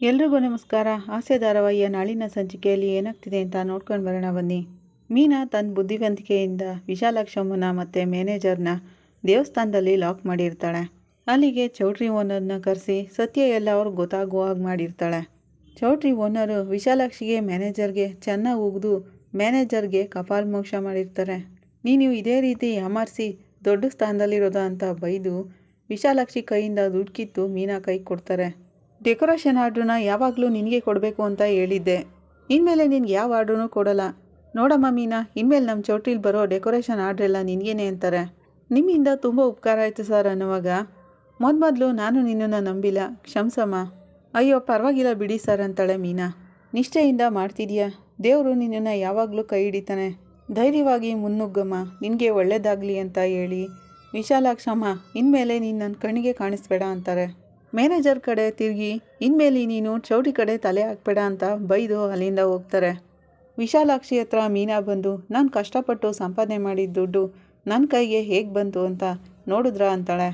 ಎಲ್ರಿಗೂ ನಮಸ್ಕಾರ. ಹಾಸ್ಯ ಧಾರಾವಾಹಿಯ ನಾಳಿನ ಸಂಚಿಕೆಯಲ್ಲಿ ಏನಾಗ್ತಿದೆ ಅಂತ ನೋಡ್ಕೊಂಡು ಬರೋಣ ಬನ್ನಿ. ಮೀನಾ ತನ್ನ ಬುದ್ಧಿವಂತಿಕೆಯಿಂದ ವಿಶಾಲಾಕ್ಷಮ್ಮನ ಮತ್ತು ಮ್ಯಾನೇಜರ್ನ ದೇವಸ್ಥಾನದಲ್ಲಿ ಲಾಕ್ ಮಾಡಿರ್ತಾಳೆ. ಅಲ್ಲಿಗೆ ಚೌಟ್ರಿ ಓನರ್ನ ಕರೆಸಿ ಸತ್ಯ ಎಲ್ಲ ಅವ್ರಿಗೆ ಗೊತ್ತಾಗುವ ಹಾಗೆ ಮಾಡಿರ್ತಾಳೆ. ಚೌಟ್ರಿ ಓನರು ವಿಶಾಲಾಕ್ಷಿಗೆ ಮ್ಯಾನೇಜರ್ಗೆ ಚೆನ್ನಾಗಿ ಉಗಿದು ಮ್ಯಾನೇಜರ್ಗೆ ಕಪಾಲ್ ಮೋಕ್ಷ ಮಾಡಿರ್ತಾರೆ. ನೀನು ಇದೇ ರೀತಿ ಯಾಮಾರಿಸಿ ದೊಡ್ಡ ಸ್ಥಾನದಲ್ಲಿರೋದ ಅಂತ ಬೈದು ವಿಶಾಲಾಕ್ಷಿ ಕೈಯಿಂದ ದುಡ್ಡು ಕಿತ್ತು ಮೀನಾ ಕೈ ಕೊಡ್ತಾರೆ. ಡೆಕೋರೇಷನ್ ಆರ್ಡ್ರನ್ನ ಯಾವಾಗಲೂ ನಿನಗೆ ಕೊಡಬೇಕು ಅಂತ ಹೇಳಿದ್ದೆ. ಇನ್ಮೇಲೆ ನಿನ್ಗೆ ಯಾವ ಆರ್ಡ್ರೂ ಕೊಡಲ್ಲ. ನೋಡಮ್ಮ ಮೀನಾ, ಇನ್ಮೇಲೆ ನಮ್ಮ ಚೌಟ್ರಿಲಿ ಬರೋ ಡೆಕೋರೇಷನ್ ಆರ್ಡ್ರೆಲ್ಲ ನಿನಗೇನೆ ಅಂತಾರೆ. ನಿಮ್ಮಿಂದ ತುಂಬ ಉಪಕಾರ ಆಯಿತು ಸರ್ ಅನ್ನುವಾಗ ಮೊದಮೊದಲು ನಾನು ನಿನ್ನನ್ನು ನಂಬಿಲ್ಲ. ಕ್ಷಮ್ಸಮ್ಮ. ಅಯ್ಯೋ, ಪರವಾಗಿಲ್ಲ ಬಿಡಿ ಸರ್ ಅಂತಾಳೆ ಮೀನಾ. ನಿಷ್ಠೆಯಿಂದ ಮಾಡ್ತಿದ್ಯಾ? ದೇವರು ನಿನ್ನನ್ನು ಯಾವಾಗಲೂ ಕೈ ಹಿಡಿತಾನೆ. ಧೈರ್ಯವಾಗಿ ಮುನ್ನುಗ್ಗಮ್ಮ, ನಿನಗೆ ಒಳ್ಳೇದಾಗಲಿ ಅಂತ ಹೇಳಿ. ವಿಶಾಲಾಕ್ಷಮ್ಮ, ಇನ್ಮೇಲೆ ನೀನು ನನ್ನ ಕಣ್ಣಿಗೆ ಕಾಣಿಸ್ಬೇಡ ಅಂತಾರೆ. ಮ್ಯಾನೇಜರ್ ಕಡೆ ತಿರುಗಿ, ಇನ್ಮೇಲೆ ನೀನು ಚೌಟಿ ಕಡೆ ತಲೆ ಹಾಕ್ಬೇಡ ಅಂತ ಬೈದು ಅಲ್ಲಿಂದ ಹೋಗ್ತಾರೆ. ವಿಶಾಲಾಕ್ಷಿ ಹತ್ರ ಮೀನಾ ಬಂದು, ನಾನು ಕಷ್ಟಪಟ್ಟು ಸಂಪಾದನೆ ಮಾಡಿದ ದುಡ್ಡು ನನ್ನ ಕೈಗೆ ಹೇಗೆ ಬಂತು ಅಂತ ನೋಡಿದ್ರಾ ಅಂತಾಳೆ.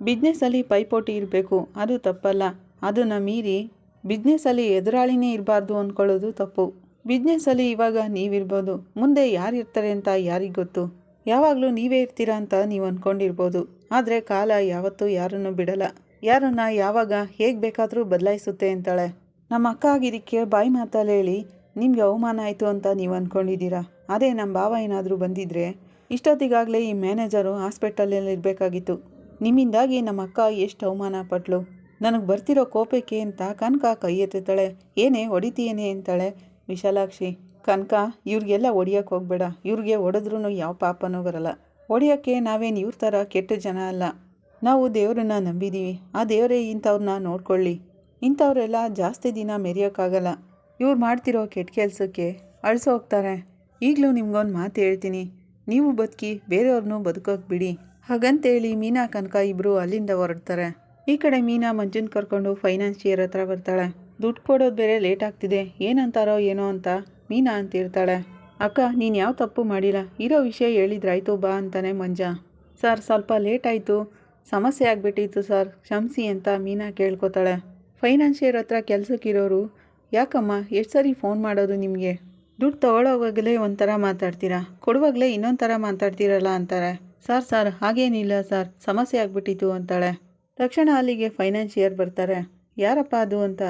ಬಿಸ್ನೆಸ್ಸಲ್ಲಿ ಪೈಪೋಟಿ ಇರಬೇಕು, ಅದು ತಪ್ಪಲ್ಲ. ಅದನ್ನು ಮೀರಿ ಬಿಸ್ನೆಸ್ಸಲ್ಲಿ ಎದುರಾಳಿನೇ ಇರಬಾರ್ದು ಅಂದ್ಕೊಳ್ಳೋದು ತಪ್ಪು. ಬಿಸ್ನೆಸ್ಸಲ್ಲಿ ಇವಾಗ ನೀವಿರ್ಬೋದು, ಮುಂದೆ ಯಾರು ಇರ್ತಾರೆ ಅಂತ ಯಾರಿಗೆ ಗೊತ್ತು? ಯಾವಾಗಲೂ ನೀವೇ ಇರ್ತೀರಾ ಅಂತ ನೀವು ಅಂದ್ಕೊಂಡಿರ್ಬೋದು ಆದರೆ ಕಾಲ ಯಾವತ್ತೂ ಯಾರನ್ನು ಬಿಡಲ್ಲ. ಯಾರನ್ನ ಯಾವಾಗ ಹೇಗೆ ಬೇಕಾದರೂ ಬದಲಾಯಿಸುತ್ತೆ ಅಂತಾಳೆ. ನಮ್ಮ ಅಕ್ಕ ಆಗಿದ್ದಕ್ಕೆ ಬಾಯಿ ಮಾತಲ್ಲಿ ಹೇಳಿ, ನಿಮಗೆ ಅವಮಾನ ಆಯಿತು ಅಂತ ನೀವು ಅಂದ್ಕೊಂಡಿದ್ದೀರಾ ಅದೇ ನಮ್ಮ ಭಾವ ಏನಾದರೂ ಬಂದಿದ್ರೆ ಇಷ್ಟೊತ್ತಿಗಾಗಲೇ ಈ ಮ್ಯಾನೇಜರು ಹಾಸ್ಪಿಟಲಲ್ಲಿ ಇರಬೇಕಾಗಿತ್ತು. ನಿಮ್ಮಿಂದಾಗಿ ನಮ್ಮ ಅಕ್ಕ ಎಷ್ಟು ಅವಮಾನ ಪಟ್ಲು. ನನಗೆ ಬರ್ತಿರೋ ಕೋಪಕ್ಕೆ ಅಂತ ಕನಕ ಕೈ ಎತ್ತುತ್ತಾಳೆ. ಏನೇ ಹೊಡಿತೀಯೇನೆ ಅಂತಾಳೆ ವಿಶಾಲಾಕ್ಷಿ. ಕನಕ, ಇವ್ರಿಗೆಲ್ಲ ಹೊಡಿಯೋಕೆ ಹೋಗಬೇಡ. ಇವ್ರಿಗೆ ಹೊಡೆದ್ರೂ ಯಾವ ಪಾಪನೂ ಬರಲ್ಲ. ಹೊಡಿಯೋಕ್ಕೆ ನಾವೇನು ಇವ್ರ ಥರ ಕೆಟ್ಟ ಜನ ಅಲ್ಲ. ನಾವು ದೇವರನ್ನ ನಂಬಿದ್ದೀವಿ ಆ ದೇವರೇ ಇಂಥವ್ರನ್ನ ನೋಡ್ಕೊಳ್ಳಿ. ಇಂಥವರೆಲ್ಲ ಜಾಸ್ತಿ ದಿನ ಮೆರೆಯೋಕ್ಕಾಗಲ್ಲ. ಇವ್ರು ಮಾಡ್ತಿರೋ ಕೆಟ್ಟ ಕೆಲಸಕ್ಕೆ ಅಳಿಸೋ ಹೋಗ್ತಾರೆ. ಈಗಲೂ ನಿಮ್ಗೊಂದು ಮಾತು ಹೇಳ್ತೀನಿ. ನೀವು ಬದುಕಿ ಬೇರೆಯವ್ರನ್ನೂ ಬದುಕೋಕೆ ಬಿಡಿ. ಹಾಗಂತೇಳಿ ಮೀನಾ ಕನಕ ಇಬ್ಬರು ಅಲ್ಲಿಂದ ಹೊರಡ್ತಾರೆ. ಈ ಕಡೆ ಮೀನಾ ಮಂಜುನ್ ಕರ್ಕೊಂಡು ಫೈನಾನ್ಷಿಯರ್ ಹತ್ರ ಬರ್ತಾಳೆ. ದುಡ್ಡು ಕೊಡೋದು ಬೇರೆ ಲೇಟ್ ಆಗ್ತಿದೆ. ಏನಂತಾರೋ ಏನೋ ಅಂತ ಮೀನಾ ಅಂತಿರ್ತಾಳೆ. ಅಕ್ಕ, ನೀನು ಯಾವ ತಪ್ಪು ಮಾಡಿಲ್ಲ. ಇರೋ ವಿಷಯ ಹೇಳಿದ್ರಾಯ್ತು ಬಾ ಅಂತಾನೆ ಮಂಜ. ಸರ್, ಸ್ವಲ್ಪ ಲೇಟ್ ಆಯಿತು. ಸಮಸ್ಯೆ ಆಗಿಬಿಟ್ಟಿತ್ತು ಸರ್. ಕ್ಷಮಿಸಿ ಅಂತ ಮೀನಾ ಕೇಳ್ಕೊತಾಳೆ. ಫೈನಾನ್ಷಿಯರ್ ಹತ್ರ ಕೆಲಸಕ್ಕಿರೋರು, ಯಾಕಮ್ಮ, ಎಷ್ಟು ಸರಿ ಫೋನ್ ಮಾಡೋದು ನಿಮಗೆ? ದುಡ್ಡು ತೊಗೊಳೋವಾಗಲೇ ಒಂಥರ ಮಾತಾಡ್ತೀರಾ? ಕೊಡುವಾಗಲೇ ಇನ್ನೊಂದು ಥರ ಮಾತಾಡ್ತೀರಲ್ಲ ಅಂತಾರೆ. ಸರ್ ಸರ್, ಹಾಗೇನಿಲ್ಲ ಸರ್, ಸಮಸ್ಯೆ ಆಗಿಬಿಟ್ಟಿತ್ತು ಅಂತಾಳೆ. ತಕ್ಷಣ ಅಲ್ಲಿಗೆ ಫೈನಾನ್ಷಿಯರ್ ಬರ್ತಾರೆ. ಯಾರಪ್ಪ ಅದು ಅಂತ?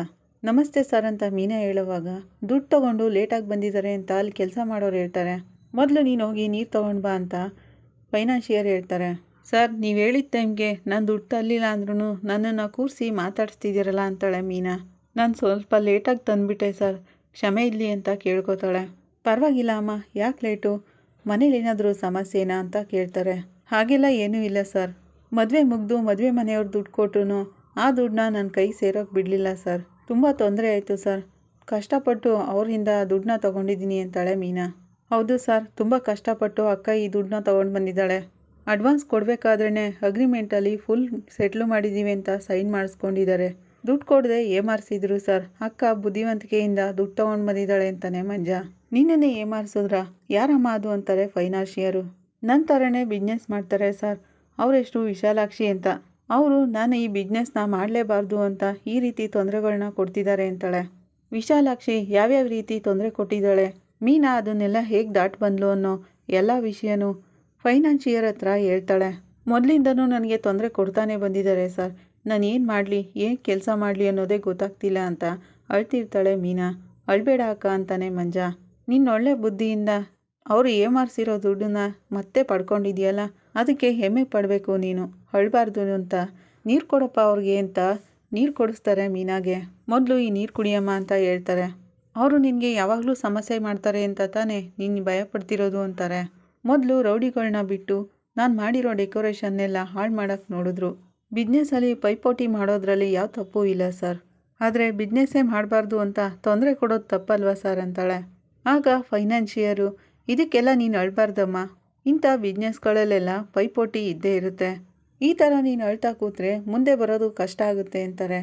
ನಮಸ್ತೆ ಸರ್ ಅಂತ ಮೀನಾ ಹೇಳುವಾಗ, ದುಡ್ಡು ತೊಗೊಂಡು ಲೇಟಾಗಿ ಬಂದಿದ್ದಾರೆ ಅಂತ ಅಲ್ಲಿ ಕೆಲಸ ಮಾಡೋರು ಹೇಳ್ತಾರೆ. ಮೊದಲು ನೀನು ಹೋಗಿ ನೀರು ತೊಗೊಂಡು ಬಾ ಅಂತ ಫೈನಾನ್ಷಿಯರ್ ಹೇಳ್ತಾರೆ. ಸರ್, ನೀವು ಹೇಳಿದ ಟೈಮ್ಗೆ ನಾನು ದುಡ್ಡು ತರಲಿಲ್ಲ ಅಂದ್ರೂ ನನ್ನನ್ನು ಕೂರಿಸಿ ಮಾತಾಡಿಸ್ತಿದ್ದೀರಲ್ಲ ಅಂತಾಳೆ ಮೀನಾ. ನಾನು ಸ್ವಲ್ಪ ಲೇಟಾಗಿ ತಂದುಬಿಟ್ಟೆ ಸರ್. ಕ್ಷಮೆ ಇರಲಿ ಅಂತ ಕೇಳ್ಕೊತಾಳೆ. ಪರವಾಗಿಲ್ಲ ಅಮ್ಮ, ಯಾಕೆ ಲೇಟು? ಮನೇಲಿ ಏನಾದರೂ ಸಮಸ್ಯೆನಾ ಅಂತ ಕೇಳ್ತಾರೆ. ಹಾಗೆಲ್ಲ ಏನೂ ಇಲ್ಲ ಸರ್. ಮದುವೆ ಮುಗಿದು ಮದುವೆ ಮನೆಯವ್ರು ದುಡ್ಡು ಕೊಟ್ರು ಆ ದುಡ್ಡನ್ನ ನನ್ನ ಕೈ ಸೇರೋಕೆ ಬಿಡಲಿಲ್ಲ ಸರ್. ತುಂಬ ತೊಂದರೆ ಆಯಿತು ಸರ್. ಕಷ್ಟಪಟ್ಟು ಅವರಿಂದ ದುಡ್ಡನ್ನ ತೊಗೊಂಡಿದ್ದೀನಿ ಅಂತಾಳೆ ಮೀನಾ. ಹೌದು ಸರ್, ತುಂಬ ಕಷ್ಟಪಟ್ಟು ಅಕ್ಕ ಈ ದುಡ್ಡನ್ನ ತೊಗೊಂಡು ಬಂದಿದ್ದಾಳೆ. ಅಡ್ವಾನ್ಸ್ ಕೊಡಬೇಕಾದ್ರೇ ಅಗ್ರಿಮೆಂಟಲ್ಲಿ ಫುಲ್ ಸೆಟ್ಲು ಮಾಡಿದ್ದೀವಿ ಅಂತ ಸೈನ್ ಮಾಡಿಸ್ಕೊಂಡಿದ್ದಾರೆ. ದುಡ್ಡು ಕೊಡದೆ ಏಮಾರಿಸಿದ್ರು ಸರ್. ಅಕ್ಕ ಬುದ್ಧಿವಂತಿಕೆಯಿಂದ ದುಡ್ಡು ತೊಗೊಂಡು ಬಂದಿದ್ದಾಳೆ ಅಂತಾನೆ ಮಂಜ. ನಿನ್ನನ್ನೇ ಏಮಾರಿಸಿದ್ರ? ಯಾರಮ್ಮ ಅದು ಅಂತಾರೆ ಫೈನಾನ್ಷಿಯರು. ನನ್ನ ಥರನೇ ಬಿಸ್ನೆಸ್ ಮಾಡ್ತಾರೆ ಸರ್. ಅವರೆಷ್ಟು ವಿಶಾಲಾಕ್ಷಿ ಅಂತ. ಅವರು, ನಾನು ಈ ಬಿಸ್ನೆಸ್ನ ಮಾಡಲೇಬಾರ್ದು ಅಂತ ಈ ರೀತಿ ತೊಂದರೆಗಳನ್ನ ಕೊಡ್ತಿದ್ದಾರೆ ಅಂತಾಳೆ. ವಿಶಾಲಾಕ್ಷಿ ಯಾವ್ಯಾವ ರೀತಿ ತೊಂದರೆ ಕೊಟ್ಟಿದ್ದಾಳೆ? ಮೀನಾ ಅದನ್ನೆಲ್ಲ ಹೇಗೆ ದಾಟ್ ಬಂದ್ಲು ಅನ್ನೋ ಎಲ್ಲ ವಿಷಯನೂ ಫೈನಾನ್ಷಿಯರ್ ಹತ್ರ ಹೇಳ್ತಾಳೆ, ಮೊದಲಿಂದನೂ ನನಗೆ ತೊಂದರೆ ಕೊಡ್ತಾನೆ ಬಂದಿದ್ದಾರೆ ಸರ್. ನಾನು ಏನು ಮಾಡಲಿ? ಏನು ಕೆಲಸ ಮಾಡಲಿ ಅನ್ನೋದೇ ಗೊತ್ತಾಗ್ತಿಲ್ಲ ಅಂತ ಅಳ್ತಿರ್ತಾಳೆ ಮೀನಾ. ಅಳ್ಬೇಡ ಅಕ್ಕ ಅಂತಾನೆ ಮಂಜ. ನಿನ್ನ ಒಳ್ಳೆ ಬುದ್ಧಿಯಿಂದ ಅವರು ಏಮಾರಿಸಿರೋ ದುಡ್ಡನ್ನ ಮತ್ತೆ ಪಡ್ಕೊಂಡಿದ್ಯಲ್ಲ, ಅದಕ್ಕೆ ಹೆಮ್ಮೆ ಪಡಬೇಕು ನೀನು. ಅಳಬಾರ್ದು ಅಂತ. ನೀರು ಕೊಡಪ್ಪ ಅವ್ರಿಗೆ ಅಂತ ನೀರು ಕೊಡಿಸ್ತಾರೆ ಮೀನಾಗೆ. ಮೊದಲು ಈ ನೀರು ಕುಡಿಯಮ್ಮ ಅಂತ ಹೇಳ್ತಾರೆ. ಅವರು ನಿನಗೆ ಯಾವಾಗಲೂ ಸಮಸ್ಯೆ ಮಾಡ್ತಾರೆ ಅಂತ ತಾನೇ? ನೀನು ಭಯಪಡ್ತಿರೋದು ಅಂತಾರೆ. ಮೊದಲು ರೌಡಿಗಳನ್ನ ಬಿಟ್ಟು ನಾನು ಮಾಡಿರೋ ಡೆಕೋರೇಷನ್ನೆಲ್ಲ ಹಾಳು ಮಾಡೋಕ್ಕೆ ನೋಡಿದ್ರು. ಬಿಸ್ನೆಸ್ಸಲ್ಲಿ ಪೈಪೋಟಿ ಮಾಡೋದ್ರಲ್ಲಿ ಯಾವ ತಪ್ಪು ಇಲ್ಲ ಸರ್. ಆದರೆ ಬಿಸ್ನೆಸ್ಸೇ ಮಾಡಬಾರ್ದು ಅಂತ ತೊಂದರೆ ಕೊಡೋದು ತಪ್ಪಲ್ವಾ ಸರ್ ಅಂತಾಳೆ. ಆಗ ಫೈನಾನ್ಷಿಯರು, ಇದಕ್ಕೆಲ್ಲ ನೀನು ಅಳ್ಬಾರ್ದಮ್ಮ. ಇಂಥ ಬಿಸ್ನೆಸ್ಗಳಲ್ಲೆಲ್ಲ ಪೈಪೋಟಿ ಇದ್ದೇ ಇರುತ್ತೆ. ಈ ಥರ ನೀನು ಅಳ್ತಾ ಕೂತ್ರೆ ಮುಂದೆ ಬರೋದು ಕಷ್ಟ ಆಗುತ್ತೆ ಅಂತಾರೆ.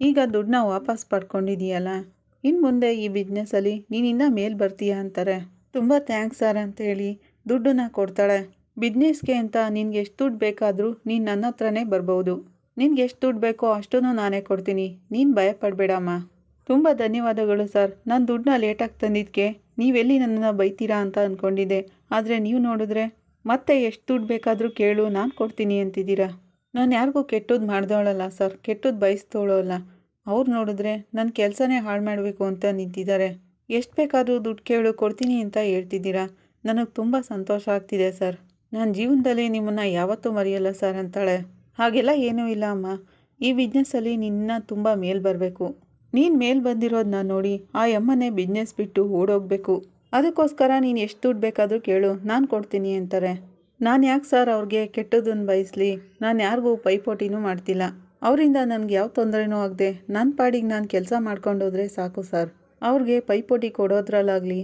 ಈಗ ದುಡ್ಡನ್ನ ವಾಪಸ್ ಪಡ್ಕೊಂಡಿದೀಯಲ್ಲ? ಇನ್ನು ಮುಂದೆ ಈ ಬಿಸ್ನೆಸ್ಸಲ್ಲಿ ನೀನಿನ್ನ ಮೇಲ್ ಬರ್ತೀಯಾ ಅಂತಾರೆ. ತುಂಬ ಥ್ಯಾಂಕ್ಸ್ ಸರ್ ಅಂತೇಳಿ ದುಡ್ಡನ್ನ ಕೊಡ್ತಾಳೆ. ಬಿಸ್ನೆಸ್ಗೆ ಅಂತ ನಿನ್ಗೆ ಎಷ್ಟು ದುಡ್ಡು ಬೇಕಾದರೂ ನೀನು ನನ್ನ ಹತ್ರನೇ ಬರ್ಬೋದು. ನಿನ್ಗೆ ಎಷ್ಟು ದುಡ್ಡು ಬೇಕೋ ಅಷ್ಟೂ ನಾನೇ ಕೊಡ್ತೀನಿ. ನೀನು ಭಯಪಡಬೇಡಮ್ಮ. ತುಂಬ ಧನ್ಯವಾದಗಳು ಸರ್. ನಾನು ದುಡ್ಡನ್ನ ಲೇಟಾಗಿ ತಂದಿದ್ದಕ್ಕೆ ನೀವೆಲ್ಲಿ ನನ್ನನ್ನು ಬೈತೀರಾ ಅಂತ ಅಂದ್ಕೊಂಡಿದ್ದೆ ಆದರೆ ನೀವು ನೋಡಿದ್ರೆ ಮತ್ತೆ ಎಷ್ಟು ದುಡ್ಡು ಬೇಕಾದರೂ ಕೇಳು, ನಾನು ಕೊಡ್ತೀನಿ ಅಂತಿದ್ದೀರಾ? ನಾನು ಯಾರಿಗೂ ಕೆಟ್ಟದ್ದು ಮಾಡ್ದೋಳಲ್ಲ ಸರ್. ಕೆಟ್ಟದ್ದು ಬಯಸ್ತವಳಲ್ಲ. ಅವ್ರು ನೋಡಿದ್ರೆ ನನ್ನ ಕೆಲಸನೇ ಹಾಳು ಮಾಡಬೇಕು ಅಂತ ನಿಂತಿದ್ದಾರೆ. ಎಷ್ಟು ಬೇಕಾದರೂ ದುಡ್ಡು ಕೇಳು, ಕೊಡ್ತೀನಿ ಅಂತ ಹೇಳ್ತಿದ್ದೀರಾ? ನನಗೆ ತುಂಬ ಸಂತೋಷ ಆಗ್ತಿದೆ, ಸರ್. ನಾನು ಜೀವನದಲ್ಲಿ ನಿಮ್ಮನ್ನು ಯಾವತ್ತೂ ಮರೆಯಲ್ಲ, ಸರ್ ಅಂತಾಳೆ. ಹಾಗೆಲ್ಲ ಏನೂ ಇಲ್ಲ, ಅಮ್ಮ. ಈ ಬಿಸ್ನೆಸ್ಸಲ್ಲಿ ನಿನ್ನ ತುಂಬ ಮೇಲ್ ಬರಬೇಕು. ನೀನು ಮೇಲ್ ಬಂದಿರೋದನ್ನ ನೋಡಿ ಆ ಅಮ್ಮನೇ ಬಿಸ್ನೆಸ್ ಬಿಟ್ಟು ಓಡೋಗ್ಬೇಕು. ಅದಕ್ಕೋಸ್ಕರ ನೀನು ಎಷ್ಟು ದುಡ್ಡು ಬೇಕಾದರೂ ಕೇಳು. ನಾನು ಕೊಡ್ತೀನಿ ಅಂತಾರೆ. ನಾನು ಯಾಕೆ ಸರ್ ಅವ್ರಿಗೆ ಕೆಟ್ಟದನ್ನು ಬಯಸಲಿ? ನಾನು ಯಾರಿಗೂ ಪೈಪೋಟಿನೂ ಮಾಡ್ತಿಲ್ಲ. ಅವರಿಂದ ನನಗೆ ಯಾವ ತೊಂದರೆನೂ ಆಗದೆ. ನನ್ನ ಪಾಡಿಗೆ ನಾನು ಕೆಲಸ ಮಾಡ್ಕೊಂಡೋದ್ರೆ ಸಾಕು, ಸರ್. ಅವ್ರಿಗೆ ಪೈಪೋಟಿ ಕೊಡೋದ್ರಲ್ಲಾಗಲಿ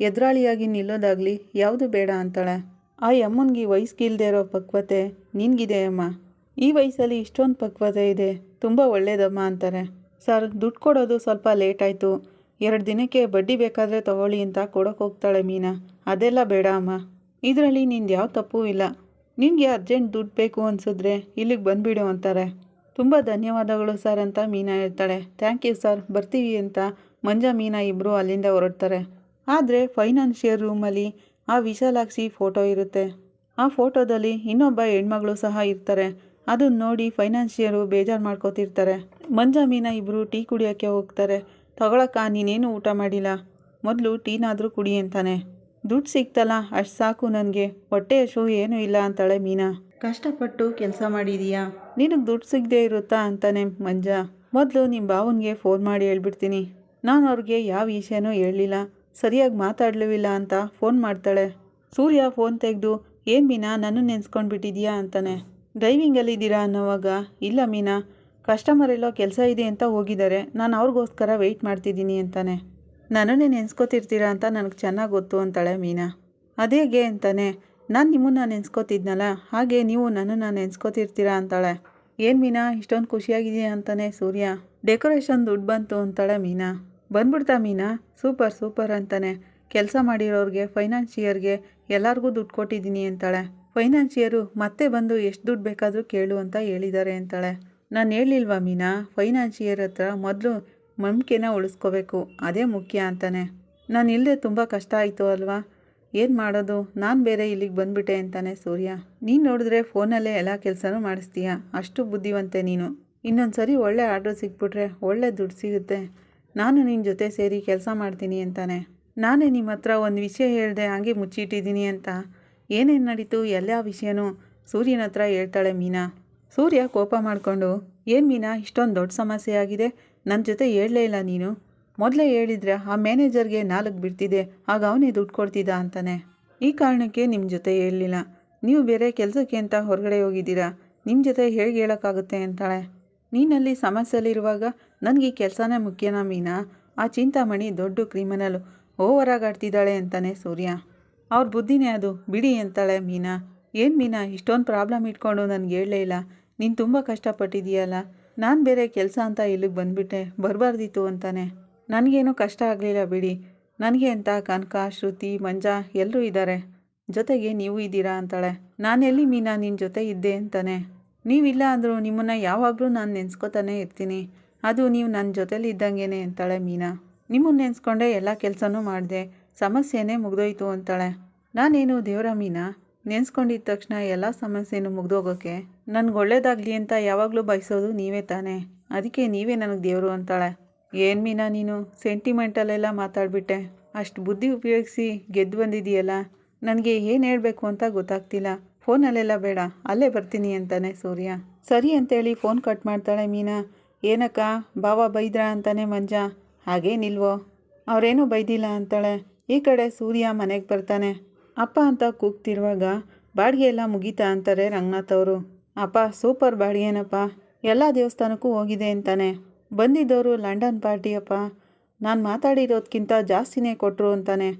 ಎದುರಾಳಿಯಾಗಿ ನಿಲ್ಲೋದಾಗಲಿ ಯಾವುದು ಬೇಡ ಅಂತಾಳೆ. ಆ ಅಮ್ಮನಿಗೆ ವಯಸ್ಸಿಗಿಲ್ದೇ ಇರೋ ಪಕ್ವತೆ ನಿನಗಿದೆ ಅಮ್ಮ. ಈ ವಯಸ್ಸಲ್ಲಿ ಇಷ್ಟೊಂದು ಪಕ್ವತೆ ಇದೆ. ತುಂಬ ಒಳ್ಳೇದಮ್ಮ ಅಂತಾರೆ. ಸರ್, ದುಡ್ಡು ಕೊಡೋದು ಸ್ವಲ್ಪ ಲೇಟ್ ಆಯಿತು. ಎರಡು ದಿನಕ್ಕೆ ಬಡ್ಡಿ ಬೇಕಾದರೆ ತಗೊಳ್ಳಿ ಅಂತ ಕೊಡೋಕೆ ಹೋಗ್ತಾಳೆ ಮೀನಾ. ಅದೆಲ್ಲ ಬೇಡ ಅಮ್ಮ. ಇದರಲ್ಲಿ ನಿಂದು ಯಾವ ತಪ್ಪು ಇಲ್ಲ. ನಿನಗೆ ಅರ್ಜೆಂಟ್ ದುಡ್ಡು ಬೇಕು ಅನಿಸಿದ್ರೆ ಇಲ್ಲಿಗೆ ಬಂದುಬಿಡು ಅಂತಾರೆ. ತುಂಬ ಧನ್ಯವಾದಗಳು ಸರ್ ಅಂತ ಮೀನಾ ಹೇಳ್ತಾಳೆ. Thank you sir. ಬರ್ತೀವಿ ಅಂತ ಮಂಜ ಮೀನಾ ಇಬ್ಬರು ಅಲ್ಲಿಂದ ಹೊರಡ್ತಾರೆ. ಆದರೆ ಫೈನಾನ್ಷಿಯರ್ ರೂಮಲ್ಲಿ ಆ ವಿಶಾಲಾಕ್ಷಿ ಫೋಟೋ ಇರುತ್ತೆ. ಆ ಫೋಟೋದಲ್ಲಿ ಇನ್ನೊಬ್ಬ ಹೆಣ್ಮಗಳು ಸಹ ಇರ್ತಾರೆ. ಅದನ್ನ ನೋಡಿ ಫೈನಾನ್ಷಿಯರು ಬೇಜಾರು ಮಾಡ್ಕೋತಿರ್ತಾರೆ. ಮಂಜಾ ಮೀನಾ ಇಬ್ಬರು ಟೀ ಕುಡಿಯೋಕ್ಕೆ ಹೋಗ್ತಾರೆ. ತಗೊಳಕ್ಕ, ನೀನೇನು ಊಟ ಮಾಡಿಲ್ಲ? ಮೊದಲು ಟೀನಾದರೂ ಕುಡಿ ಅಂತಾನೆ. ದುಡ್ಡು ಸಿಕ್ತಲ್ಲ ಅಷ್ಟು ಸಾಕು ನನಗೆ. ಹೊಟ್ಟೆಯ ಶೂ ಏನೂ ಇಲ್ಲ ಅಂತಾಳೆ ಮೀನಾ. ಕಷ್ಟಪಟ್ಟು ಕೆಲಸ ಮಾಡಿದೀಯಾ? ನಿನಗೆ ದುಡ್ಡು ಸಿಗದೆ ಇರುತ್ತಾ ಅಂತಾನೆ ಮಂಜಾ. ಮೊದಲು ನಿಮ್ಮ ಭಾವನಿಗೆ ಫೋನ್ ಮಾಡಿ ಹೇಳ್ಬಿಡ್ತೀನಿ. ನಾನು ಅವ್ರಿಗೆ ಯಾವ ವಿಷಯನೂ ಹೇಳಲಿಲ್ಲ. ಸರಿಯಾಗಿ ಮಾತಾಡಲಿಲ್ಲ ಅಂತ ಫೋನ್ ಮಾಡ್ತಾಳೆ. ಸೂರ್ಯ ಫೋನ್ ತೆಗೆದು, ಏನು ಮೀನಾ ನಾನು ನೆನೆಸ್ಕೊಂಡು ಬಿಟ್ಟಿದ್ಯಾ ಅಂತಾನೆ ಡ್ರೈವಿಂಗಲ್ಲಿದ್ದೀರಾ ಅನ್ನೋವಾಗ, ಇಲ್ಲ ಮೀನಾ ಕಸ್ಟಮರ್ ಎಲ್ಲೋ ಕೆಲಸ ಇದೆ ಅಂತ ಹೋಗಿದ್ದಾರೆ. ನಾನು ಅವ್ರಿಗೋಸ್ಕರ ವೆಯ್ಟ್ ಮಾಡ್ತಿದ್ದೀನಿ, ಅಂತಾನೆ. ನನ್ನನ್ನೇ ನೆನೆಸ್ಕೊತಿರ್ತೀರಾ ಅಂತ ನನಗೆ ಚೆನ್ನಾಗಿ ಗೊತ್ತು, ಅಂತಾಳೆ ಮೀನಾ. ಅದೇಗೆ? ಅಂತಾನೆ. ನಾನು ನಿಮ್ಮನ್ನ ನೆನ್ಸ್ಕೊತಿದ್ನಲ್ಲ, ಹಾಗೆ ನೀವು ನನ್ನನ್ನು ನೆನೆಸ್ಕೋತಿರ್ತೀರಾ? ಅಂತಾಳೆ. ಏನು ಮೀನಾ, ಇಷ್ಟೊಂದು ಖುಷಿಯಾಗಿದೆಯಾ ಅಂತಾನೆ ಸೂರ್ಯ. ಡೆಕೋರೇಷನ್ ದುಡ್ಡು ಬಂತು, ಅಂತಾಳೆ ಮೀನಾ. ಬಂದ್ಬಿಡ್ತಾ ಮೀನಾ. ಸೂಪರ್ ಸೂಪರ್ ಅಂತಾನೆ. ಕೆಲಸ ಮಾಡಿರೋರಿಗೆ ಫೈನಾನ್ಷಿಯರ್ಗೆ ಎಲ್ಲರಿಗೂ ದುಡ್ಡು ಕೊಟ್ಟಿದ್ದೀನಿ ಅಂತಾಳೆ. ಫೈನಾನ್ಷಿಯರು ಮತ್ತೆ ಬಂದು ಎಷ್ಟು ದುಡ್ಡು ಬೇಕಾದರೂ ಕೇಳು ಅಂತ ಹೇಳಿದ್ದಾರೆ ಅಂತಾಳೆ. ನಾನು ಹೇಳಿಲ್ವಾ ಮೀನಾ? ಫೈನಾನ್ಷಿಯರ್ ಹತ್ರ ಮೊದಲು ನಂಬಿಕೆನ ಉಳಿಸ್ಕೋಬೇಕು. ಅದೇ ಮುಖ್ಯ ಅಂತಾನೆ. ನಾನು ಇಲ್ಲದೆ ತುಂಬ ಕಷ್ಟ ಆಯಿತು ಅಲ್ವಾ? ಏನು ಮಾಡೋದು? ನಾನು ಬೇರೆ ಇಲ್ಲಿಗೆ ಬಂದ್ಬಿಟ್ಟೆ ಅಂತಾನೆ ಸೂರ್ಯ. ನೀನು ನೋಡಿದ್ರೆ ಫೋನಲ್ಲೇ ಎಲ್ಲ ಕೆಲಸನೂ ಮಾಡಿಸ್ತೀಯ? ಅಷ್ಟು ಬುದ್ಧಿವಂತೆ ನೀನು. ಇನ್ನೊಂದು ಸರಿ ಒಳ್ಳೆ ಆರ್ಡ್ರ್ ಸಿಕ್ಬಿಟ್ರೆ ಒಳ್ಳೆ ದುಡ್ಡು ಸಿಗುತ್ತೆ. ನಾನು ನಿನ್ನ ಜೊತೆ ಸೇರಿ ಕೆಲಸ ಮಾಡ್ತೀನಿ ಅಂತಾನೆ. ನಾನೇ ನಿಮ್ಮ ಹತ್ರ ಒಂದು ವಿಷಯ ಹೇಳಿದೆ ಹಾಗೆ ಮುಚ್ಚಿಟ್ಟಿದ್ದೀನಿ ಅಂತ. ಏನೇನು ನಡೀತು? ಎಲ್ಲ ವಿಷಯನೂ? ಸೂರ್ಯನ ಹತ್ರ ಹೇಳ್ತಾಳೆ ಮೀನಾ. ಸೂರ್ಯ ಕೋಪ ಮಾಡಿಕೊಂಡು, ಏನು ಮೀನಾ, ಇಷ್ಟೊಂದು ದೊಡ್ಡ ಸಮಸ್ಯೆ ಆಗಿದೆ. ನನ್ನ ಜೊತೆ ಹೇಳಲೇ ಇಲ್ಲ ನೀನು. ಮೊದಲೇ ಹೇಳಿದ್ರೆ ಆ ಮ್ಯಾನೇಜರ್ಗೆ ನಾಲ್ಕು ಬಿಡ್ತಿದೆ. ಆಗ ಅವನೇ ದುಡ್ಡು ಕೊಡ್ತಿದ್ದ ಅಂತಾನೆ. ಈ ಕಾರಣಕ್ಕೆ ನಿಮ್ಮ ಜೊತೆ ಹೇಳಲಿಲ್ಲ. ನೀವು ಬೇರೆ ಕೆಲಸಕ್ಕೆ ಅಂತ ಹೊರಗಡೆ ಹೋಗಿದ್ದೀರಾ? ನಿಮ್ಮ ಜೊತೆ ಹೇಗೆ ಹೇಳೋಕ್ಕಾಗುತ್ತೆ ಅಂತಾಳೆ. ನೀನಲ್ಲಿ ಸಮಸ್ಯೆಯಲ್ಲಿರುವಾಗ ನನಗೆ ಕೆಲಸನೇ ಮುಖ್ಯನಾ ಮೀನಾ? ಆ ಚಿಂತಾಮಣಿ ದೊಡ್ಡ ಕ್ರಿಮಿನಲು. ಓವರಾಗಾಡ್ತಿದ್ದಾಳೆ ಅಂತಾನೆ ಸೂರ್ಯ. ಅವ್ರ ಬುದ್ಧಿನೇ ಅದು. ಬಿಡಿ ಅಂತಾಳೆ ಮೀನಾ. ಏನು ಮೀನಾ, ಇಷ್ಟೊಂದು ಪ್ರಾಬ್ಲಮ್ ಇಟ್ಕೊಂಡು ನನಗೆ ಹೇಳಲೇ ಇಲ್ಲ. ನೀನು ತುಂಬ ಕಷ್ಟಪಟ್ಟಿದೀಯಲ್ಲ ನಾನು ಬೇರೆ ಕೆಲಸ ಅಂತ ಇಲ್ಲಿಗೆ ಬಂದುಬಿಟ್ಟೆ. ಬರಬಾರ್ದಿತ್ತು ಅಂತಾನೆ. ನನಗೇನು ಕಷ್ಟ ಆಗಲಿಲ್ಲ ಬಿಡಿ. ನನಗೆ ಅಂತ ಕನಕ, ಶ್ರುತಿ, ಮಂಜಾ ಎಲ್ಲರೂ ಇದ್ದಾರೆ ಜೊತೆಗೆ ನೀವು ಇದ್ದೀರಾ ಅಂತಾಳೆ. ನಾನೆಲ್ಲಿ ಮೀನಾ ನಿನ್ನ ಜೊತೆ ಇದ್ದೆ ಅಂತಾನೆ. ನೀವಿಲ್ಲ ಅಂದರೂ ನಿಮ್ಮನ್ನು ಯಾವಾಗಲೂ ನಾನು ನೆನೆಸ್ಕೋತಾನೆ ಇರ್ತೀನಿ. ಅದು ನೀವು ನನ್ನ ಜೊತೇಲಿ ಇದ್ದಂಗೆನೆ ಅಂತಾಳೆ ಮೀನಾ. ನಿಮ್ಮನ್ನು ನೆನೆಸ್ಕೊಂಡೆ ಎಲ್ಲ ಕೆಲಸನೂ ಮಾಡಿದೆ. ಸಮಸ್ಯೆನೇ ಮುಗ್ದೋಯ್ತು ಅಂತಾಳೆ. ನಾನೇನು ದೇವರ ಮೀನಾ? ನೆನೆಸ್ಕೊಂಡಿದ್ದ ತಕ್ಷಣ ಎಲ್ಲ ಸಮಸ್ಯೆನೂ ಮುಗ್ದೋಗೋಕ್ಕೆ ನನಗೆ ಒಳ್ಳೇದಾಗಲಿ ಅಂತ ಯಾವಾಗಲೂ ಬಯಸೋದು ನೀವೇ ತಾನೇ. ಅದಕ್ಕೆ ನೀವೇ ನನಗೆ ದೇವರು ಅಂತಾಳೆ. ಏನು ಮೀನಾ ನೀನು? ಸೆಂಟಿಮೆಂಟಲ್ಲೆಲ್ಲ ಮಾತಾಡ್ಬಿಟ್ಟೆ. ಅಷ್ಟು ಬುದ್ಧಿ ಉಪಯೋಗಿಸಿ ಗೆದ್ದು ಬಂದಿದೆಯಲ್ಲ ನನಗೆ ಏನು ಹೇಳಬೇಕು ಅಂತ ಗೊತ್ತಾಗ್ತಿಲ್ಲ. ಫೋನಲ್ಲೆಲ್ಲ ಬೇಡ. ಅಲ್ಲೇ ಬರ್ತೀನಿ ಅಂತಾನೆ ಸೂರ್ಯ. ಸರಿ ಅಂತೇಳಿ ಫೋನ್ ಕಟ್ ಮಾಡ್ತಾಳೆ ಮೀನಾ. ಏನಕ್ಕ? ಬಾವ ಬೈದ್ರಾ ಅಂತಾನೆ ಮಂಜ. ಹಾಗೇನಿಲ್ವೋ ಅವರೇನೂ ಬೈದಿಲ್ಲ ಅಂತಾಳೆ. ಈ ಕಡೆ ಸೂರ್ಯ ಮನೆಗೆ ಬರ್ತಾನೆ. ಅಪ್ಪ ಅಂತ ಕೂಗ್ತಿರುವಾಗ ಬಾಡಿಗೆ ಎಲ್ಲ ಮುಗೀತಾ ಅಂತಾರೆ ರಂಗನಾಥ್ ಅವರು. ಅಪ್ಪ ಸೂಪರ್ ಬಾಡಿಗೆನಪ್ಪ. ಎಲ್ಲ ದೇವಸ್ಥಾನಕ್ಕೂ ಹೋಗಿದೆ ಅಂತಾನೆ. ಬಂದಿದ್ದವರು ಲಂಡನ್ ಪಾರ್ಟಿಯಪ್ಪ. ನಾನು ಮಾತಾಡಿರೋದಕ್ಕಿಂತ ಜಾಸ್ತಿನೇ ಕೊಟ್ಟರು ಅಂತಾನೆ.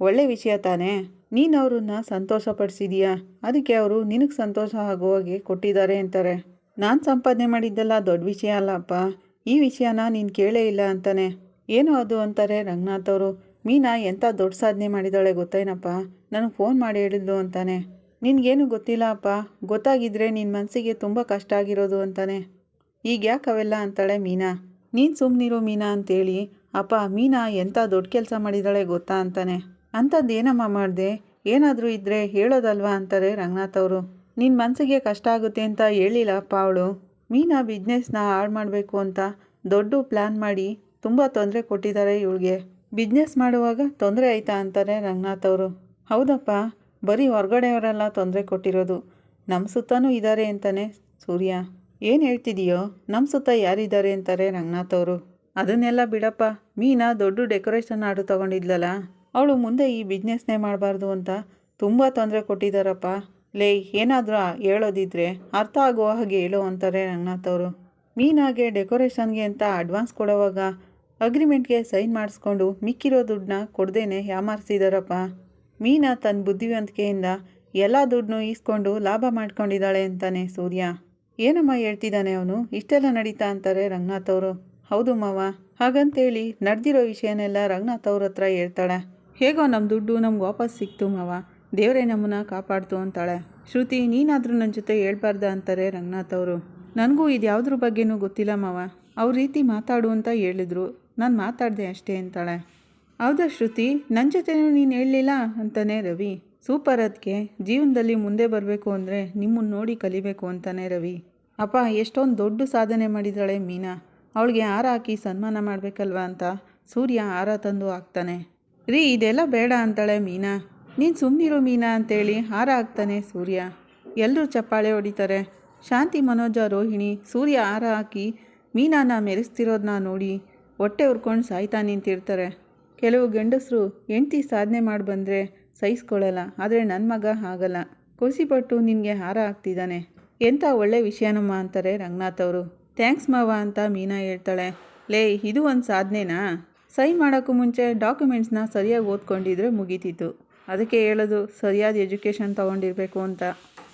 ಒಳ್ಳೆ ವಿಷಯ ತಾನೇ? ನೀನು ಅವ್ರನ್ನ ಸಂತೋಷಪಡಿಸಿದೀಯಾ? ಅದಕ್ಕೆ ಅವರು ನಿನಗೆ ಸಂತೋಷ ಆಗುವಾಗೆ ಕೊಟ್ಟಿದ್ದಾರೆ ಅಂತಾರೆ. ನಾನು ಸಂಪಾದನೆ ಮಾಡಿದ್ದೆಲ್ಲ ದೊಡ್ಡ ವಿಷಯ ಅಲ್ಲಪ್ಪ ಈ ವಿಷಯನ ನೀನು ಕೇಳೇ ಇಲ್ಲ ಅಂತಾನೆ. ಏನೋ ಅದು ಅಂತಾರೆ ರಂಗನಾಥ್ ಅವರು. ಮೀನಾ ಎಂಥ ದೊಡ್ಡ ಸಾಧನೆ ಮಾಡಿದಾಳೆ ಗೊತ್ತೇನಪ್ಪ? ನನಗೆ ಫೋನ್ ಮಾಡಿ ಹೇಳಿದ್ಲು ಅಂತಾನೆ. ನಿನಗೇನು ಗೊತ್ತಿಲ್ಲ ಅಪ್ಪ. ಗೊತ್ತಾಗಿದ್ರೆ ನಿನ್ನ ಮನಸ್ಸಿಗೆ ತುಂಬ ಕಷ್ಟ ಆಗಿರೋದು ಅಂತಾನೆ. ಈಗ ಯಾಕೆ ಅವೆಲ್ಲ ಅಂತಾಳೆ ಮೀನಾ? ನೀನು ಸುಮ್ಮನಿರು ಮೀನಾ ಅಂತೇಳಿ, ಅಪ್ಪ, ಮೀನಾ ಎಂಥ ದೊಡ್ಡ ಕೆಲಸ ಮಾಡಿದಾಳೆ ಗೊತ್ತಾ? ಅಂತಾನೆ. ಅಂಥದ್ದು ಏನಮ್ಮ ಮಾಡಿದೆ? ಏನಾದರೂ ಇದ್ದರೆ ಹೇಳೋದಲ್ವಾ ಅಂತಾರೆ ರಂಗನಾಥ್ ಅವರು. ನಿನ್ನ ಮನಸ್ಸಿಗೆ ಕಷ್ಟ ಆಗುತ್ತೆ ಅಂತ ಹೇಳಿಲ್ಲ ಅಪ್ಪ ಅವಳು. ಮೀನಾ ಬಿಸ್ನೆಸ್ನ ಹಾಳು ಮಾಡಬೇಕು ಅಂತ ದೊಡ್ಡ ಪ್ಲ್ಯಾನ್ ಮಾಡಿ ತುಂಬ ತೊಂದರೆ ಕೊಟ್ಟಿದ್ದಾರೆ ಇವಳಿಗೆ. ಬಿಸ್ನೆಸ್ ಮಾಡುವಾಗ ತೊಂದರೆ ಆಯ್ತಾ ಅಂತಾರೆ ರಂಗನಾಥ್ ಅವರು. ಹೌದಪ್ಪ, ಬರೀ ಹೊರಗಡೆಯವರೆಲ್ಲ ತೊಂದರೆ ಕೊಟ್ಟಿರೋದು. ನಮ್ಮ ಸುತ್ತನೂ ಇದ್ದಾರೆ ಅಂತಾನೆ ಸೂರ್ಯ. ಏನು ಹೇಳ್ತಿದೀಯೋ ನಮ್ಮ ಸುತ್ತ ಯಾರಿದ್ದಾರೆ ಅಂತಾರೆ ರಂಗನಾಥ್ ಅವರು. ಅದನ್ನೆಲ್ಲ ಬಿಡಪ್ಪ, ಮೀನಾ ದೊಡ್ಡ ಡೆಕೋರೇಷನ್ ಹಾಡು ತೊಗೊಂಡಿದ್ಲಲ್ಲ. ಅವಳು ಮುಂದೆ ಈ ಬಿಸ್ನೆಸ್ನೇ ಮಾಡಬಾರ್ದು ಅಂತ ತುಂಬ ತೊಂದರೆ ಕೊಟ್ಟಿದ್ದಾರಪ್ಪ. ಲೇ, ಏನಾದರೂ ಹೇಳೋದಿದ್ರೆ ಅರ್ಥ ಆಗುವ ಹಾಗೆ ಹೇಳು ಅಂತಾರೆ ರಂಗನಾಥ್ ಅವರು. ಮೀನಾಗೆ ಡೆಕೋರೇಷನ್ಗೆ ಅಂತ ಅಡ್ವಾನ್ಸ್ ಕೊಡೋವಾಗ ಅಗ್ರಿಮೆಂಟ್ಗೆ ಸೈನ್ ಮಾಡಿಸ್ಕೊಂಡು ಮಿಕ್ಕಿರೋ ದುಡ್ಡನ್ನ ಕೊಡ್ದೇನೆ ಯಾಮಾರಿಸಿದಾರಪ್ಪ. ಮೀನಾ ತನ್ನ ಬುದ್ಧಿವಂತಿಕೆಯಿಂದ ಎಲ್ಲ ದುಡ್ಡನ್ನು ಈಸ್ಕೊಂಡು ಲಾಭ ಮಾಡ್ಕೊಂಡಿದ್ದಾಳೆ ಅಂತಾನೆ ಸೂರ್ಯ. ಏನಮ್ಮ ಹೇಳ್ತಿದ್ದಾನೆ ಅವನು? ಇಷ್ಟೆಲ್ಲ ನಡೀತಾ ಅಂತಾರೆ ರಂಗನಾಥ್ ಅವರು. ಹೌದು ಮಾವ. ಹಾಗಂತೇಳಿ ನಡೆದಿರೋ ವಿಷಯನೆಲ್ಲ ರಂಗನಾಥ್ ಅವ್ರ ಹತ್ರ ಹೇಳ್ತಾಳೆ. ಹೇಗೋ ನಮ್ಮ ದುಡ್ಡು ನಮ್ಗೆ ವಾಪಸ್ ಸಿಕ್ತು ಮಾವ. ದೇವರೇ ನಮ್ಮನ್ನ ಕಾಪಾಡ್ತು ಅಂತಾಳೆ. ಶ್ರುತಿ, ನೀನಾದರೂ ನನ್ನ ಜೊತೆ ಹೇಳ್ಬಾರ್ದ ಅಂತಾರೆ ರಂಗನಾಥ್ ಅವರು. ನನಗೂ ಇದು ಯಾವುದ್ರ ಬಗ್ಗೆನೂ ಗೊತ್ತಿಲ್ಲ ಮಾವ. ಅವ್ರ ರೀತಿ ಮಾತಾಡು ಅಂತ ಹೇಳಿದ್ರು. ನಾನು ಮಾತಾಡಿದೆ ಅಷ್ಟೇ ಅಂತಾಳೆ. ಹೌದಾ ಶ್ರುತಿ? ನನ್ನ ಜೊತೆನೂ ನೀನು ಹೇಳಲಿಲ್ಲ? ಅಂತಾನೆ ರವಿ. ಸೂಪರ್ ಅದಕ್ಕೆ ಜೀವನದಲ್ಲಿ ಮುಂದೆ ಬರಬೇಕು ಅಂದರೆ ನಿಮ್ಮನ್ನು ನೋಡಿ ಕಲಿಬೇಕು ಅಂತಾನೆ ರವಿ. ಅಪ್ಪ, ಎಷ್ಟೊಂದು ದೊಡ್ಡ ಸಾಧನೆ ಮಾಡಿದಾಳೆ ಮೀನಾ. ಅವಳಿಗೆ ಹಾರ ಹಾಕಿ ಸನ್ಮಾನ ಮಾಡಬೇಕಲ್ವಾ ಅಂತ ಸೂರ್ಯ ಹಾರ ತಂದು ಹಾಕ್ತಾನೆ. ರೀ, ಇದೆಲ್ಲ ಬೇಡ ಅಂತಾಳೆ ಮೀನಾ. ನೀನು ಸುಮ್ಮನಿರು ಮೀನಾ ಅಂತೇಳಿ ಹಾರ ಹಾಕ್ತಾನೆ ಸೂರ್ಯ. ಎಲ್ಲರೂ ಚಪ್ಪಾಳೆ ಹೊಡಿತಾರೆ. ಶಾಂತಿ ಮನೋಜ ರೋಹಿಣಿ, ಸೂರ್ಯ ಹಾರ ಹಾಕಿ ಮೀನಾನ ಮೆರೆಸ್ತಿರೋದನ್ನ ನೋಡಿ ಹೊಟ್ಟೆ ಉರ್ಕೊಂಡು ಸಾಯ್ತಾ ನಿಂತಿರ್ತಾರೆ. ಕೆಲವು ಗಂಡಸರು ಹೆಂಡತಿ ಸಾಧನೆ ಮಾಡಿ ಬಂದರೆ ಸಹಿಸ್ಕೊಳ್ಳಲ್ಲ ಆದರೆ ನನ್ನ ಮಗ ಆಗಲ್ಲ ಖುಷಿಪಟ್ಟು ನಿನಗೆ ಹಾರ ಹಾಕ್ತಿದ್ದಾನೆ. ಎಂಥ ಒಳ್ಳೆ ವಿಷಯನಮ್ಮ ಅಂತಾರೆ ರಂಗನಾಥ್ ಅವರು. ಥ್ಯಾಂಕ್ಸ್ ಮಾವ ಅಂತ ಮೀನಾ ಹೇಳ್ತಾಳೆ. ಲೇ, ಇದು ಒಂದು ಸಾಧನೆನಾ? ಸೈನ್ ಮಾಡೋಕ್ಕೂ ಮುಂಚೆ ಡಾಕ್ಯುಮೆಂಟ್ಸ್ನ ಸರಿಯಾಗಿ ಓದ್ಕೊಂಡಿದ್ರೆ ಮುಗೀತಿತ್ತು. ಅದಕ್ಕೆ ಹೇಳೋದು, ಸರಿಯಾದ ಎಜುಕೇಷನ್ ತೊಗೊಂಡಿರಬೇಕು ಅಂತ.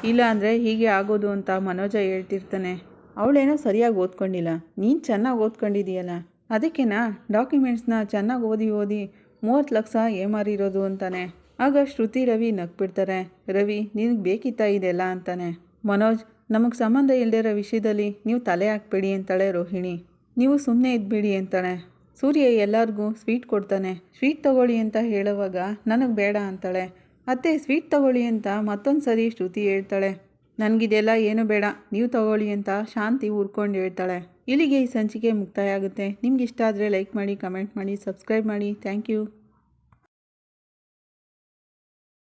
ಇಲ್ಲ ಅಂದರೆ ಹೀಗೆ ಆಗೋದು ಅಂತ ಮನೋಜ ಹೇಳ್ತಿರ್ತಾನೆ. ಅವಳೇನೋ ಸರಿಯಾಗಿ ಓದ್ಕೊಂಡಿಲ್ಲ. ನೀನು ಚೆನ್ನಾಗಿ ಓದ್ಕೊಂಡಿದೀಯಲ್ಲ. ಅದಕ್ಕೆನಾ ಡಾಕ್ಯುಮೆಂಟ್ಸ್ನ ಚೆನ್ನಾಗಿ ಓದಿ ಓದಿ ಮೂವತ್ತು ಲಕ್ಷ ಏಮಾರಿರೋದು ಅಂತಾನೆ. ಆಗ ಶ್ರುತಿ, ರವಿ ನಗ್ಬಿಡ್ತಾರೆ. ರವಿ, ನಿನಗೆ ಬೇಕಿತ್ತಾ ಇದೆಲ್ಲ ಅಂತಾನೆ. ಮನೋಜ್, ನಮಗೆ ಸಂಬಂಧ ಇಲ್ಲದಿರೋ ವಿಷಯದಲ್ಲಿ ನೀವು ತಲೆ ಹಾಕ್ಬೇಡಿ ಅಂತಾಳೆ ರೋಹಿಣಿ. ನೀವು ಸುಮ್ಮನೆ ಇದ್ಬಿಡಿ ಅಂತಾಳೆ. ಸೂರ್ಯ ಎಲ್ಲರಿಗೂ ಸ್ವೀಟ್ ಕೊಡ್ತಾನೆ. ಸ್ವೀಟ್ ತಗೊಳ್ಳಿ ಅಂತ ಹೇಳುವಾಗ ನನಗೆ ಬೇಡ ಅಂತಾಳೆ. ಅತ್ತೆ ಸ್ವೀಟ್ ತಗೊಳ್ಳಿ ಅಂತ ಮತ್ತೊಂದು ಸರಿ ಶ್ರುತಿ ಹೇಳ್ತಾಳೆ. ನನಗಿದೆಲ್ಲ ಏನು ಬೇಡ, ನೀವು ತಗೊಳ್ಳಿ ಅಂತ ಶಾಂತಿ ಉರ್ಕೊಂಡು ಹೇಳ್ತಾಳೆ. ಇಲ್ಲಿಗೆ ಈ ಸಂಚಿಕೆ ಮುಕ್ತಾಯ ಆಗುತ್ತೆ. ನಿಮ್ಗೆ ಇಷ್ಟ ಆದರೆ ಲೈಕ್ ಮಾಡಿ, ಕಮೆಂಟ್ ಮಾಡಿ, ಸಬ್ಸ್ಕ್ರೈಬ್ ಮಾಡಿ. Thank you.